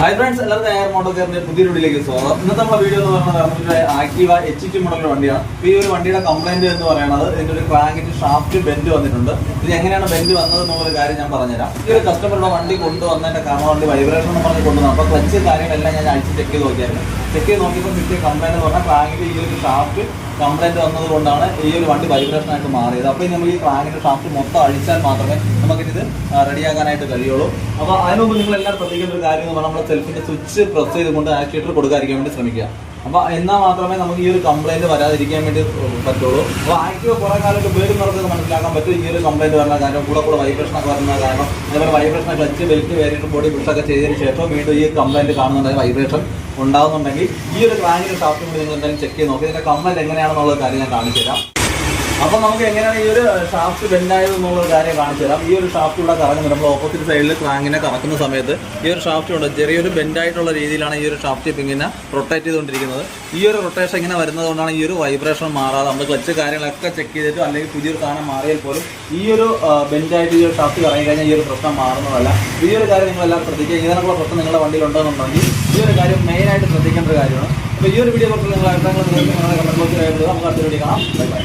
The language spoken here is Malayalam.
ഹായ് ഫ്രണ്ട്സ് എല്ലാവർക്കും എയർ മോട്ടോ ചേർന്ന് പുതിയ വീഡിയോയിലേക്ക് സ്വാഗതം. ഇന്നത്തെ നമ്മുടെ വീഡിയോ എന്ന് പറയുന്നത് ആക്റ്റീവ എച്ച് ടി മോഡൽ വണ്ടിയാണ്. ഈ ഒരു വണ്ടിയുടെ കംപ്ലൈന്റ് എന്ന് പറയുന്നത് ഇതിന്റെ ഒരു ക്രാങ്കിന്റെ ഷാഫ്റ്റ് ബെൻഡ് വന്നിട്ടുണ്ട്. ഇത് എങ്ങനെയാണ് ബെൻഡ് വന്നത് എന്നുള്ള കാര്യം ഞാൻ പറഞ്ഞുതരാം. ഈ ഒരു കസ്റ്റമറുടെ വണ്ടി കൊണ്ടുവന്നതിന്റെ കാരണം വണ്ടി വൈബ്രേഷൻ എന്ന് പറഞ്ഞ് കൊണ്ടുവന്നു അപ്പോൾ ക്ലച്ച് കാര്യങ്ങളെല്ലാം ഞാൻ അഴിച്ച് ചെക്ക് ചെയ്ത് നോക്കിയായിരുന്നു. ചെക്ക് ചെയ്ത് നോക്കിയപ്പോൾ കിട്ടിയ കംപ്ലൈന്റ് എന്ന് പറഞ്ഞാൽ ക്രാങ്കിന്റെ ഈ ഒരു ഷാഫ്റ്റ് കംപ്ലൈന്റ് വന്നതുകൊണ്ടാണ് ഈ ഒരു വണ്ടി വൈബ്രേഷൻ ആയിട്ട് മാറിയത് അപ്പോൾ നമ്മൾ ഈ ക്രാങ്കിന്റെ ഷാഫ്റ്റ് മൊത്തം അഴിച്ചാൽ മാത്രമേ നമുക്കിത് റെഡിയാക്കാനായിട്ട് കഴിയുള്ളൂ. അപ്പോൾ അതിന് മുമ്പ് നിങ്ങൾ എല്ലാവരും ശ്രദ്ധിക്കേണ്ട ഒരു കാര്യം എന്ന് പറഞ്ഞാൽ നമ്മൾ സെൽഫിന്റെ സ്വിച്ച് പ്രസ് ചെയ്തുകൊണ്ട് ആക്ച്വേറ്റർ കൊടുക്കാതിരിക്കാൻ വേണ്ടി ശ്രമിക്കുക. അപ്പോൾ എന്നാൽ മാത്രമേ നമുക്ക് ഈ ഒരു കംപ്ലൈന്റ് വരാതിരിക്കാൻ വേണ്ടി പറ്റുള്ളൂ. അപ്പോൾ ആക്റ്റീവ് കുറേ കാലത്ത് ഉപയോഗിക്കുന്നവർക്ക് മനസ്സിലാക്കാൻ പറ്റും ഈ ഒരു കംപ്ലൈന്റ് വരുന്ന കാരണം കൂടെ കൂടെ വൈബ്രേഷൻ ഒക്കെ വരുന്ന കാരണം. അതേപോലെ വൈബ്രേഷൻ ക്ലച്ച് ബെൽറ്റ് വേരിയിട്ട് ബോഡി പുഷൊക്കെ ചെയ്തതിന് ശേഷം വീണ്ടും ഈ കംപ്ലൈന്റ് കാണുന്നുണ്ടായ വൈബ്രേഷൻ ഉണ്ടാകുന്നുണ്ടെങ്കിൽ ഈ ഒരു ക്രാങ്കിന്റെ ഷാപ്പിംഗ് നിങ്ങൾ എന്തായാലും ചെക്ക് ചെയ്ത് നോക്കി. ഇതിന്റെ കമ്മൽ എങ്ങനെയാണെന്നുള്ള കാര്യം ഞാൻ കാണിച്ചു തരാം അപ്പോൾ നമുക്ക് എങ്ങനെയാണ് ഈ ഒരു ഷാഫ്റ്റ് ബെൻഡായത് എന്നുള്ള കാര്യം കാണിച്ചു തരാം ഈ ഒരു ഷാഫ്റ്റ് ഇവിടെ കറങ്ങുന്നത് നമ്മൾ ഓപ്പോസിറ്റ് സൈഡിൽ ക്രാങ്കിനെ കറക്കുന്ന സമയത്ത് ഈ ഒരു ഷാഫ്റ്റ് ഉണ്ട് ചെറിയൊരു ബെൻഡായിട്ടുള്ള രീതിയിലാണ് ഈ ഒരു ഷാഫ്റ്റ് ഇപ്പം ഇങ്ങനെ റൊട്ടേറ്റ് ചെയ്തുകൊണ്ടിരിക്കുന്നത് ഈ ഒരു റൊട്ടേഷൻ ഇങ്ങനെ വരുന്നതുകൊണ്ടാണ് ഈ ഒരു വൈബ്രേഷൻ മാറാതെ നമ്മൾ ക്ലച്ച് കാര്യങ്ങളൊക്കെ ചെക്ക് ചെയ്തിട്ട് അല്ലെങ്കിൽ പുതിയൊരു സാധനം മാറിയാൽ പോലും ഈ ഒരു ബെൻഡായിട്ട് ഈ ഒരു ഷാഫ്റ്റ് കറങ്ങി കഴിഞ്ഞാൽ ഈ ഒരു പ്രശ്നം മാറുന്നതല്ല ഈ ഒരു കാര്യം നിങ്ങൾ നിങ്ങളെല്ലാം ശ്രദ്ധിക്കുക ഇതിനൊക്കെ പ്രശ്നം നിങ്ങളുടെ വണ്ടിയിൽ ഉണ്ടെന്നുണ്ടെങ്കിൽ ഈ ഒരു കാര്യം മെയിനായിട്ട് ശ്രദ്ധിക്കേണ്ട ഒരു കാര്യമാണ് അപ്പോൾ ഈ ഒരു വീഡിയോ കുറിച്ച് നിങ്ങൾ അഭിപ്രായങ്ങൾ നിങ്ങളുടെ കമന്റ് ബോക്സിൽ നമുക്ക് അടുത്ത വീഡിയോ കാണാം ബൈ ബൈ